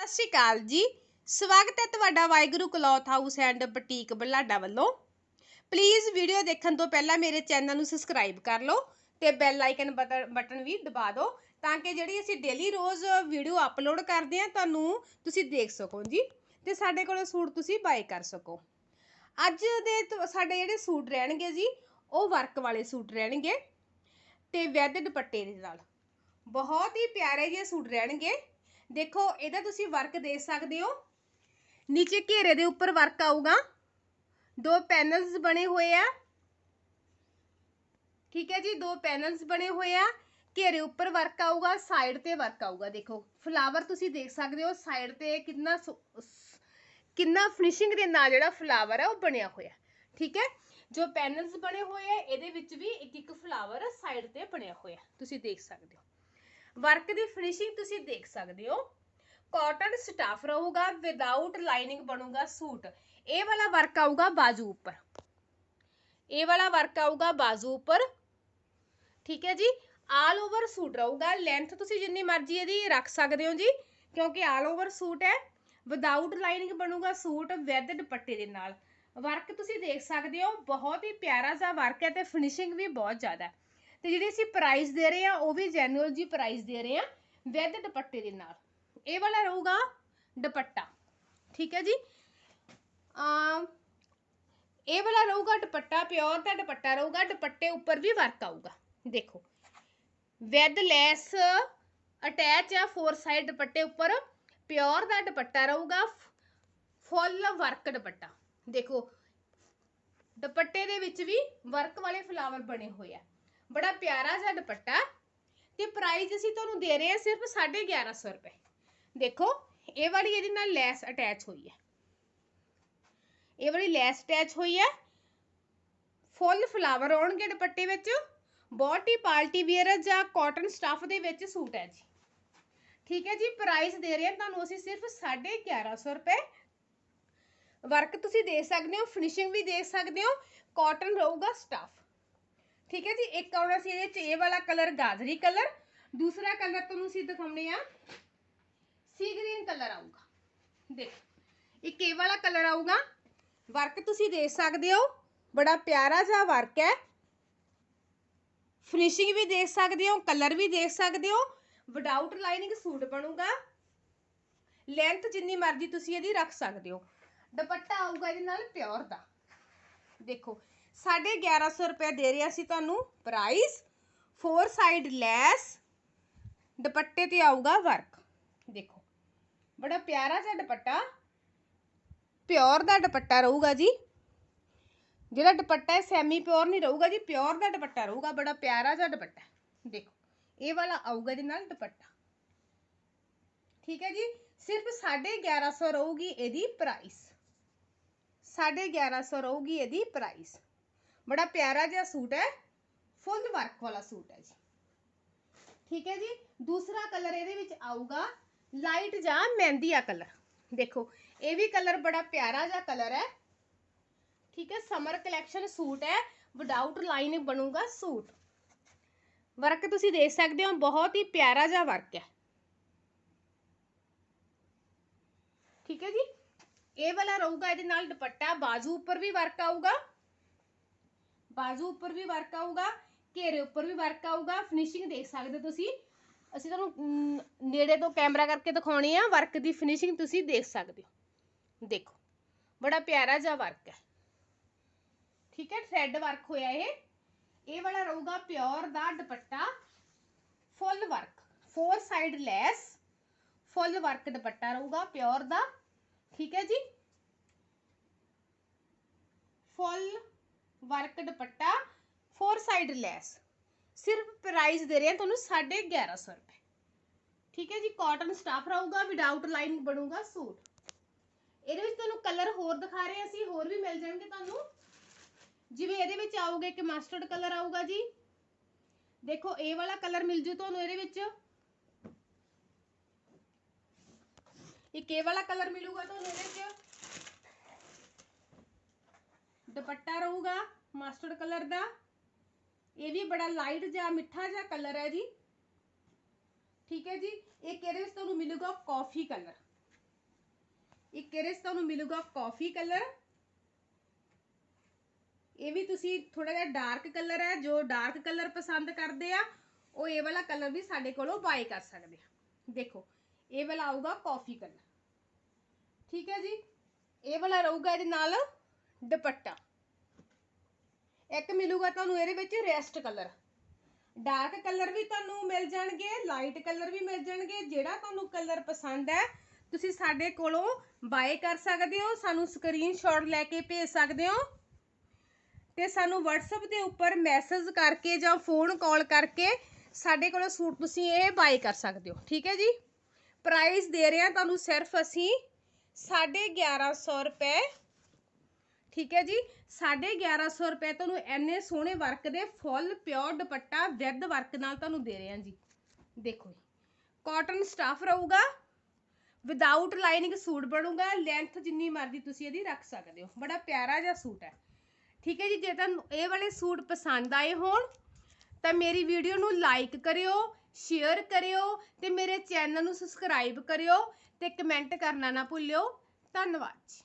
ਸਤਿ ਸ਼੍ਰੀ ਅਕਾਲ ਜੀ। ਸਵਾਗਤ ਹੈ ਤੁਹਾਡਾ Waheguru cloth house and boutique Balada ਵੱਲੋਂ। ਪਲੀਜ਼ ਵੀਡੀਓ ਦੇਖਣ ਤੋਂ ਪਹਿਲਾਂ ਮੇਰੇ ਚੈਨਲ ਨੂੰ ਸਬਸਕ੍ਰਾਈਬ ਕਰ ਲਓ ਤੇ ਬੈਲ ਆਈਕਨ ਬਟਨ ਵੀ ਦਬਾ ਦਿਓ ਤਾਂ ਕਿ ਜਿਹੜੀ ਅਸੀਂ ਡੇਲੀ ਰੋਜ਼ ਵੀਡੀਓ ਅਪਲੋਡ ਕਰਦੇ ਹਾਂ ਤੁਹਾਨੂੰ ਤੁਸੀਂ ਦੇਖ ਸਕੋ ਜੀ ਤੇ ਸਾਡੇ ਕੋਲੋਂ ਸੂਟ ਤੁਸੀਂ ਬਾਏ ਕਰ ਸਕੋ। ਅੱਜ ਦੇ ਸਾਡੇ ਜਿਹੜੇ ਸੂਟ ਰਹਿਣਗੇ ਜੀ, ਉਹ ਵਰਕ ਵਾਲੇ ਸੂਟ ਰਹਿਣਗੇ ਤੇ ਵੈਦ ਦੁਪੱਟੇ ਦੇ ਨਾਲ। ਬਹੁਤ ਹੀ ਪਿਆਰੇ ਜਿਹੇ ਸੂਟ ਰਹਿਣਗੇ। ਦੇਖੋ, ਇਹਦਾ ਤੁਸੀਂ ਵਰਕ ਦੇ ਸਕਦੇ ਹੋ। ਨੀਚੇ ਘੇਰੇ ਦੇ ਉੱਪਰ ਵਰਕ ਆਊਗਾ। ਦੋ ਪੈਨਲਸ ਬਣੇ ਹੋਏ ਆ। ਠੀਕ ਹੈ ਜੀ, ਦੋ ਪੈਨਲਸ ਬਣੇ ਹੋਏ ਆ। ਘੇਰੇ ਉੱਪਰ ਵਰਕ ਆਊਗਾ, ਸਾਈਡ ਤੇ ਵਰਕ ਆਊਗਾ। ਦੇਖੋ, ਫਲਾਵਰ ਤੁਸੀਂ ਦੇਖ ਸਕਦੇ ਹੋ, ਸਾਈਡ ਤੇ ਕਿੰਨਾ ਸੋ- ਕਿੰਨਾ ਫਿਨਿਸ਼ਿੰਗ ਦੇ ਨਾਲ ਜਿਹੜਾ ਫਲਾਵਰ ਹੈ ਉਹ ਬਣਿਆ ਹੋਇਆ। ਠੀਕ ਹੈ, ਜੋ ਪੈਨਲਸ ਬਣੇ ਹੋਏ ਆ, ਇਹਦੇ ਵਿੱਚ ਵੀ ਇੱਕ ਇੱਕ ਫਲਾਵਰ ਸਾਈਡ ਤੇ ਬਣਿਆ ਹੋਇਆ। ਤੁਸੀਂ ਦੇਖ ਸਕਦੇ ਹੋ। ਵਰਕ ਦੀ ਫਿਨਿਸ਼ਿੰਗ ਤੁਸੀਂ ਦੇਖ ਸਕਦੇ ਹੋ। ਕਾਟਨ ਸਟਾਫ ਰਹੂਗਾ ਵਿਦਆਊਟ ਲਾਈਨਿੰਗ ਬਣੂਗਾ ਸੂਟ। ਇਹ ਵਾਲਾ ਵਰਕ ਆਊਗਾ ਬਾਜੂ ਉੱਪਰ। ਇਹ ਵਾਲਾ ਵਰਕ ਆਊਗਾ ਬਾਜੂ ਉੱਪਰ। ਠੀਕ ਹੈ ਜੀ? ਆਲ ਓਵਰ ਸੂਟ ਰਹੂਗਾ। ਲੈਂਥ ਤੁਸੀਂ ਜਿੰਨੀ ਮਰਜ਼ੀ ਇਹਦੀ ਰੱਖ ਸਕਦੇ ਹੋ ਜੀ, ਕਿਉਂਕਿ ਆਲ ਓਵਰ ਸੂਟ ਹੈ। ਵਿਦਆਊਟ ਲਾਈਨਿੰਗ ਬਣੂਗਾ ਸੂਟ ਵਿਦ ਦੁਪੱਟੇ ਦੇ ਨਾਲ। ਵਰਕ ਤੁਸੀਂ ਦੇਖ ਸਕਦੇ ਹੋ, ਬਹੁਤ ਹੀ ਪਿਆਰਾ ਜਿਹਾ ਵਰਕ ਹੈ ਤੇ ਫਿਨਿਸ਼ਿੰਗ ਵੀ ਬਹੁਤ ਜ਼ਿਆਦਾ ਹੈ। ਤੇ ਜਿਹੜੀ ਅਸੀਂ ਪ੍ਰਾਈਸ ਦੇ ਰਹੇ ਆ ਉਹ ਵੀ ਜੈਨੂਅਲ ਜੀ ਪ੍ਰਾਈਸ ਦੇ ਰਹੇ ਆ ਵਿਦ ਦੁਪੱਟੇ ਦੇ ਨਾਲ। ਇਹ ਵਾਲਾ ਰਹੂਗਾ ਦੁਪੱਟਾ। ਠੀਕ ਹੈ ਜੀ? ਆ ਇਹ ਵਾਲਾ ਰਹੂਗਾ ਦੁਪੱਟਾ ਪਿਓਰ ਦਾ ਦੁਪੱਟਾ ਰਹੂਗਾ, ਦੁਪੱਟੇ ਉੱਪਰ ਵੀ ਵਰਕ ਆਊਗਾ। ਦੇਖੋ ਵਿਦ ਲੈਸ ਅਟੈਚ ਆ ਫੋਰ ਸਾਈਡ ਦੁਪੱਟੇ ਉੱਪਰ ਪਿਓਰ ਦਾ ਦੁਪੱਟਾ ਰਹੂਗਾ ਫੁੱਲ ਵਰਕ ਦੁਪੱਟਾ। ਦੇਖੋ, ਦੁਪੱਟੇ ਦੇ ਵਿੱਚ ਵੀ ਵਰਕ ਵਾਲੇ ਫਲਾਵਰ ਬਣੇ ਹੋਏ ਆ। ਬੜਾ ਪਿਆਰਾ ਜਿਹਾ ਦੁਪੱਟਾ ਤੇ ਪ੍ਰਾਈਸ ਅਸੀਂ ਤੁਹਾਨੂੰ ਦੇ ਰਹੇ ਹਾਂ ਸਿਰਫ 1150 ਰੁਪਏ। ਦੇਖੋ, ਇਹ ਵਾਲੀ ਇਹਦੇ ਨਾਲ ਲੈਸ ਅਟੈਚ ਹੋਈ ਹੈ। ਇਹ ਵਾਲੀ ਲੈਸ ਅਟੈਚ ਹੋਈ ਹੈ। ਫੁੱਲ ਫਲਾਵਰ ਆਉਣਗੇ ਦੁਪੱਟੇ ਵਿੱਚ। ਬਹੁਤ ਹੀ ਪਾਰਟੀ ਵੇਅਰ ਜਾਂ ਕਾਟਨ ਸਟਫ ਦੇ ਵਿੱਚ ਸੂਟ ਹੈ ਜੀ। ਠੀਕ ਹੈ ਜੀ ਪ੍ਰਾਈਸ ਦੇ ਰਹੇ ਹਾਂ ਤੁਹਾਨੂੰ ਅਸੀਂ ਸਿਰਫ 1150 ਰੁਪਏ। ਵਰਕ ਤੁਸੀਂ ਦੇ ਸਕਦੇ ਹੋ ਫਿਨਿਸ਼ਿੰਗ ਵੀ ਦੇ ਸਕਦੇ ਹੋ ਕਾਟਨ ਰਹੂਗਾ ਸਟਫ ਠੀਕ ਹੈ ਜੀ, ਇੱਕ ਆਉਣਾ ਸੀ ਇਹਦੇ ਚ, ਇਹ ਵਾਲਾ ਕਲਰ ਗਾਜਰੀ ਕਲਰ ਦੂਸਰਾ ਕਲਰ ਤੁਹਾਨੂੰ ਅਸੀਂ ਦਿਖਾਉਣੇ ਆ ਸੀ ਗ੍ਰੀਨ ਕਲਰ ਆਊਗਾ। ਦੇਖੋ, ਇੱਕ ਇਹ ਵਾਲਾ ਕਲਰ ਆਊਗਾ ਵਰਕ ਤੁਸੀਂ ਦੇਖ ਸਕਦੇ ਹੋ, ਬੜਾ ਪਿਆਰਾ ਜਿਹਾ ਵਰਕ ਹੈ। ਫਿਨਿਸ਼ਿੰਗ ਵੀ ਦੇਖ ਸਕਦੇ ਹੋ ਕਲਰ ਵੀ ਦੇਖ ਸਕਦੇ ਹੋ ਵਿਦਆਊਟ ਲਾਈਨਿੰਗ ਸੂਟ ਬਣੂਗਾ। ਲੈਂਥ ਜਿੰਨੀ ਮਰਜ਼ੀ ਤੁਸੀਂ ਇਹਦੀ ਰੱਖ ਸਕਦੇ ਹੋ। ਦੁਪੱਟਾ ਆਊਗਾ ਇਹਦੇ ਨਾਲ ਪਿਓਰ ਦਾ। ਦੇਖੋ 1150 ਰੁਪਏ ਦੇ ਰਿਹਾ ਸੀ ਤੁਹਾਨੂੰ ਪ੍ਰਾਈਸ ਫੋਰ ਸਾਈਡ ਲੈਸ ਦੁਪੱਟੇ ਤੇ ਆਊਗਾ ਵਰਕ ਦੇਖੋ, ਬੜਾ ਪਿਆਰਾ ਜਿਹਾ ਦੁਪੱਟਾ। ਪਿਓਰ ਦਾ ਦੁਪੱਟਾ ਰਹੂਗਾ ਜੀ। ਜਿਹੜਾ ਦੁਪੱਟਾ ਹੈ ਸੈਮੀ ਪਿਓਰ ਨਹੀਂ ਰਹੂਗਾ ਜੀ ਪਿਓਰ ਦਾ ਦੁਪੱਟਾ ਰਹੂਗਾ, ਬੜਾ ਪਿਆਰਾ ਜਿਹਾ ਦੁਪੱਟਾ। ਦੇਖੋ, ਇਹ ਵਾਲਾ ਆਊਗਾ ਇਹਦੇ ਨਾਲ ਦੁਪੱਟਾ। ਠੀਕ ਹੈ ਜੀ? ਸਿਰਫ 1150 ਰਹੂਗੀ ਇਹਦੀ ਪ੍ਰਾਈਸ 1150 ਰਹੂਗੀ ਇਹਦੀ ਪ੍ਰਾਈਸ ਬੜਾ ਪਿਆਰਾ ਜਿਹਾ ਸੂਟ ਹੈ। ਫੁੱਲ ਵਰਕ ਵਾਲਾ ਸੂਟ ਹੈ ਜੀ। ਠੀਕ ਹੈ ਜੀ? ਦੂਸਰਾ ਕਲਰ ਇਹਦੇ ਵਿੱਚ ਆਊਗਾ। ਲਾਈਟ ਜਾਂ ਮਹਿੰਦੀਆ ਕਲਰ। ਦੇਖੋ, ਇਹ ਵੀ ਕਲਰ ਬੜਾ ਪਿਆਰਾ ਜਿਹਾ ਕਲਰ ਹੈ। ਠੀਕ ਹੈ? ਸਮਰ ਕਲੈਕਸ਼ਨ ਸੂਟ ਹੈ। ਵਿਦਆਊਟ ਲਾਈਨ ਬਣੂਗਾ ਸੂਟ। ਵਰਕ ਤੁਸੀਂ ਦੇਖ ਸਕਦੇ ਹੋ, ਬਹੁਤ ਹੀ ਪਿਆਰਾ ਜਿਹਾ ਵਰਕ ਹੈ। ਠੀਕ ਹੈ ਜੀ? ਇਹ ਵਾਲਾ ਰਹੂਗਾ, ਇਹਦੇ ਨਾਲ ਦੁਪੱਟਾ ਬਾਜੂ ਉੱਪਰ ਵੀ ਵਰਕ ਆਊਗਾ। ਬਾਜੂ ਉੱਪਰ ਵੀ ਵਰਕ ਆਊਗਾ, ਘੇਰੇ ਉੱਪਰ ਵੀ ਵਰਕ ਆਊਗਾ ਫਿਨਿਸ਼ਿੰਗ ਦੇਖ ਸਕਦੇ ਹੋ ਤੁਸੀਂ। ਅਸੀਂ ਤੁਹਾਨੂੰ ਨੇੜੇ ਤੋਂ ਕੈਮਰਾ ਕਰਕੇ ਦਿਖਾਉਣੀ ਆ ਵਰਕ ਦੀ ਫਿਨਿਸ਼ਿੰਗ ਤੁਸੀਂ ਦੇਖ ਸਕਦੇ ਹੋ। ਦੇਖੋ, ਬੜਾ ਪਿਆਰਾ ਜਿਹਾ ਵਰਕ ਹੈ। ਠੀਕ ਹੈ ਥ੍ਰੈਡ ਵਰਕ ਹੋਇਆ ਇਹ। ਇਹ ਵਾਲਾ ਰਹੂਗਾ ਪਿਓਰ ਦਾ ਦੁਪੱਟਾ full work four side lace full work ਦੁਪੱਟਾ ਰਹੂਗਾ ਪਿਓਰ ਦਾ। ਠੀਕ ਹੈ ਜੀ। ਫੁੱਲ ਵਰਕ ਦੁਪੱਟਾ ਫੋਰ ਸਾਈਡ ਲੈਸ। ਸਿਰਫ ਪ੍ਰਾਈਸ ਦੇ ਰਹੇ ਹਾਂ ਤੁਹਾਨੂੰ 1150 ਰੁਪਏ। ਠੀਕ ਹੈ ਜੀ ਕਾਟਨ ਸਟਾਫ ਰਹੂਗਾ ਵਿਦਆਊਟ ਲਾਈਨਿੰਗ ਬਣੂਗਾ ਸੂਟ। ਇਹਦੇ ਵਿੱਚ ਤੁਹਾਨੂੰ ਕਲਰ ਹੋਰ ਦਿਖਾ ਰਹੇ ਅਸੀਂ, ਹੋਰ ਵੀ ਮਿਲ ਜਾਣਗੇ ਤੁਹਾਨੂੰ। ਜਿਵੇਂ ਇਹਦੇ ਵਿੱਚ ਆਊਗਾ ਇੱਕ ਮਸਟਰਡ ਕਲਰ ਆਊਗਾ ਜੀ। ਦੇਖੋ, ਇਹ ਵਾਲਾ ਕਲਰ ਮਿਲ ਜੂ ਤੁਹਾਨੂੰ ਇਹਦੇ ਵਿੱਚ। ਇੱਕ ਇਹ ਵਾਲਾ ਕਲਰ ਮਿਲੂਗਾ ਤੁਹਾਨੂੰ ਇਹਦੇ ਵਿੱਚ। ਦੁਪੱਟਾ ਰਹੂਗਾ ਮਸਟਰਡ ਕਲਰ ਦਾ। ਇਹ ਵੀ ਬੜਾ ਲਾਈਟ ਜਿਹਾ, ਮਿੱਠਾ ਜਿਹਾ ਕਲਰ ਹੈ ਜੀ। ਠੀਕ ਹੈ ਜੀ? ਇੱਕ ਇਹਦੇ ਵਿੱਚ ਤੁਹਾਨੂੰ ਮਿਲੂਗਾ? ਕਾਫੀ ਕਲਰ ਇੱਕ ਇਹਦੇ 'ਚ ਤੁਹਾਨੂੰ ਮਿਲੂਗਾ? ਕਾਫੀ ਕਲਰ ਇਹ ਵੀ ਤੁਸੀਂ ਥੋੜਾ ਜਿਹਾ ਡਾਰਕ ਕਲਰ ਹੈ, ਜੋ ਡਾਰਕ ਕਲਰ ਪਸੰਦ ਕਰਦੇ ਆ, ਉਹ ਇਹ ਵਾਲਾ ਕਲਰ ਵੀ ਸਾਡੇ ਕੋਲੋਂ ਬਾਏ ਕਰ ਸਕਦੇ ਆ। ਦੇਖੋ, ਇਹ ਵਾਲਾ ਆਊਗਾ ਕਾਫੀ ਕਲਰ ਠੀਕ ਹੈ ਜੀ? ਇਹ ਵਾਲਾ ਰਹੂਗਾ ਇਹਦੇ ਨਾਲ ਦੁਪੱਟਾ। ਇੱਕ ਮਿਲੂਗਾ ਤੁਹਾਨੂੰ ਇਹਦੇ ਵਿੱਚ ਰੈਸਟ ਕਲਰ। ਡਾਰਕ ਕਲਰ ਵੀ ਤੁਹਾਨੂੰ ਮਿਲ ਜਾਣਗੇ, ਲਾਈਟ ਕਲਰ ਵੀ ਮਿਲ ਜਾਣਗੇ, ਜਿਹੜਾ ਤੁਹਾਨੂੰ ਕਲਰ ਪਸੰਦ ਹੈ, ਤੁਸੀਂ ਸਾਡੇ ਕੋਲੋਂ ਬਾਏ ਕਰ ਸਕਦੇ ਹੋ, ਸਾਨੂੰ ਸਕਰੀਨਸ਼ਾਟ ਲੈ ਕੇ ਭੇਜ ਸਕਦੇ ਹੋ ਤੇ ਸਾਨੂੰ WhatsApp ਦੇ ਉੱਪਰ ਮੈਸੇਜ ਕਰਕੇ ਜਾਂ ਫੋਨ ਕਾਲ ਕਰਕੇ ਸਾਡੇ ਕੋਲੋਂ ਸੂਟ ਤੁਸੀਂ ਇਹ ਬਾਏ ਕਰ ਸਕਦੇ ਹੋ, ਠੀਕ ਹੈ ਜੀ? ਪ੍ਰਾਈਸ ਦੇ ਰਹੇ ਹਾਂ ਤੁਹਾਨੂੰ ਸਿਰਫ ਅਸੀਂ 1150 ਰੁਪਏ ਠੀਕ ਹੈ ਜੀ 1150 ਰੁਪਏ ਤੁਹਾਨੂੰ ਐਨੇ ਸੋਹਣੇ ਵਰਕ ਦੇ ਫੁੱਲ, ਪਿਓਰ ਦੁਪੱਟਾ, ਵਿਦ ਵਰਕ ਨਾਲ ਤੁਹਾਨੂੰ ਦੇ ਰਹੇ ਹਾਂ ਜੀ। ਦੇਖੋ ਜੀ ਕਾਟਨ ਸਟਾਫ ਰਹੂਗਾ ਵਿਦਆਊਟ ਲਾਈਨਿੰਗ ਸੂਟ ਬਣੂਗਾ ਲੈਂਥ ਜਿੰਨੀ ਮਰਜ਼ੀ ਤੁਸੀਂ ਇਹਦੀ ਰੱਖ ਸਕਦੇ ਹੋ, ਬੜਾ ਪਿਆਰਾ ਜਿਹਾ ਸੂਟ ਹੈ। ਠੀਕ ਹੈ ਜੀ, ਜੇ ਤੁਹਾਨੂੰ ਇਹ ਵਾਲੇ ਸੂਟ ਪਸੰਦ ਆਏ ਹੋਣ, ਤਾਂ ਮੇਰੀ ਵੀਡੀਓ ਨੂੰ ਲਾਈਕ ਕਰਿਓ ਸ਼ੇਅਰ ਕਰਿਓ, ਤੇ ਮੇਰੇ ਚੈਨਲ ਨੂੰ ਸਬਸਕ੍ਰਾਈਬ ਕਰਿਓ, ਤੇ ਕਮੈਂਟ ਕਰਨਾ ਨਾ ਭੁੱਲਿਓ। ਧੰਨਵਾਦ ਜੀ।